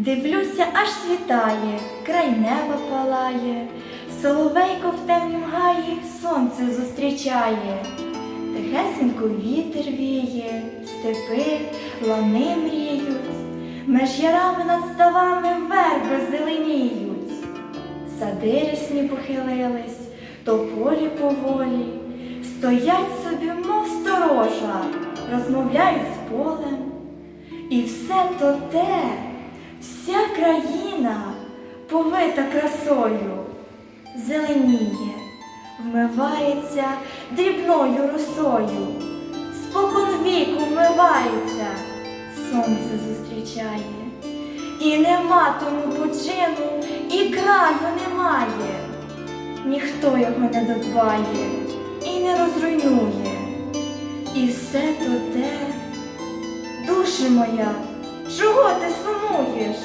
Дивлюся, аж світає, край неба палає, соловейко в темнім гаї сонце зустрічає, тихесенько вітер віє, степи, лани мріють, меж ярами над ставами верби зеленіють, сади рясні похилились, тополі поволі, стоять собі, мов сторожа, розмовляють з полем. І все то те, вся країна повита красою, зеленіє, вмивається дрібною росою, спокон віку вмивається, сонце зустрічає. І нема тому почину, і краю немає. Ніхто його не додбає і не розруйнує. І все то те. Душе моя, чого ти сумуєш?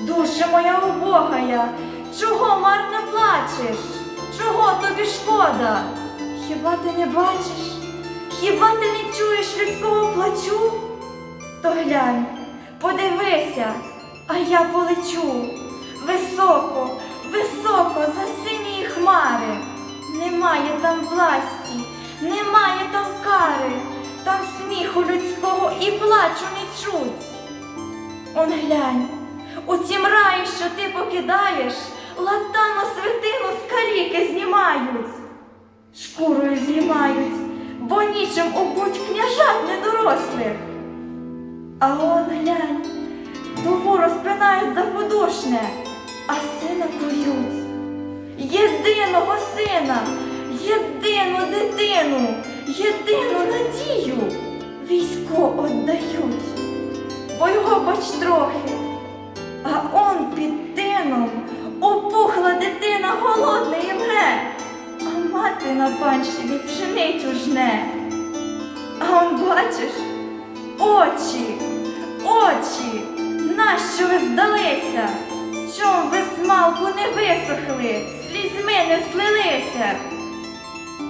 Душе моя убогая, чого марно плачеш? Чого тобі шкода? Хіба ти не бачиш? Хіба ти не чуєш людського плачу? То глянь, подивися, а я полечу високо, високо за сині хмари. Немає там власті, немає там кари, там сміху людського і плачу не чуть. Он глянь, у цім раї, що ти покидаєш, латану свитину з знімають, шкурою знімають, бо нічим обуть княжат недорослих. А он глянь, дову розпинають за подушне, а сина кують. Єдиного сина, єдину дитину, єдину надію військо отдають, бо його бач трохи, а он під тином опухла дитина голодна і мре, а мати на панщині пшеницю жне. А он бачиш, очі, очі, нащо ви здалися? Чом ви смалку не висохли, слізьми не слилися?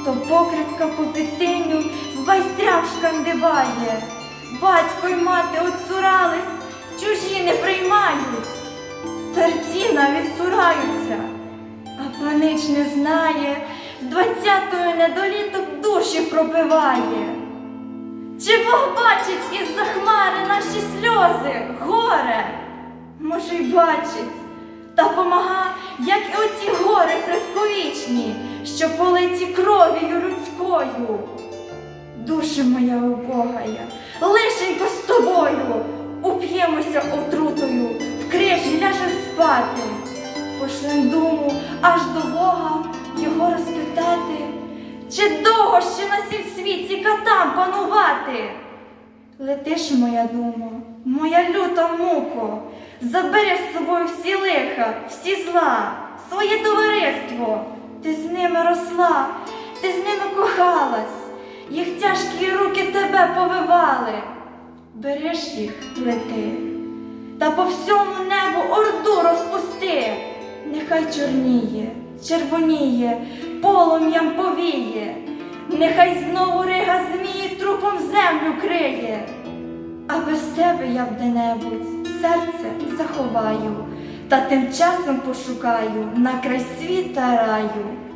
То покритка по підтиню з байстрям шкандибає. Батько й мати отцурались, чужі не приймають. Серці навіть цураються, а панич не знає, з двадцятою недоліток душі пробиває. Чи Бог бачить із-за хмари наші сльози, горе? Може, й бачить, та помага, як і оті гори предковічні, що политі кров'ю людською. Душа моя убогая, лишенько з тобою, уп'ємося отрутою, в крижі ляже спати, пошлем думу аж до Бога його розпитати, чи довго ще на сім світі катам панувати? Летиш, моя дума, моя люта муко, забери з собою всі лиха, всі зла, своє товариство. Ти з ними росла, ти з ними кохалась, їх тяжкі руки тебе повивали. Береш їх, лети, та по всьому небу орду розпусти, нехай чорніє, червоніє, полум'ям повіє, нехай знову рига змії трупом землю криє. А без тебе я б де-небудь серце заховаю, та тим часом пошукаю на край світа раю.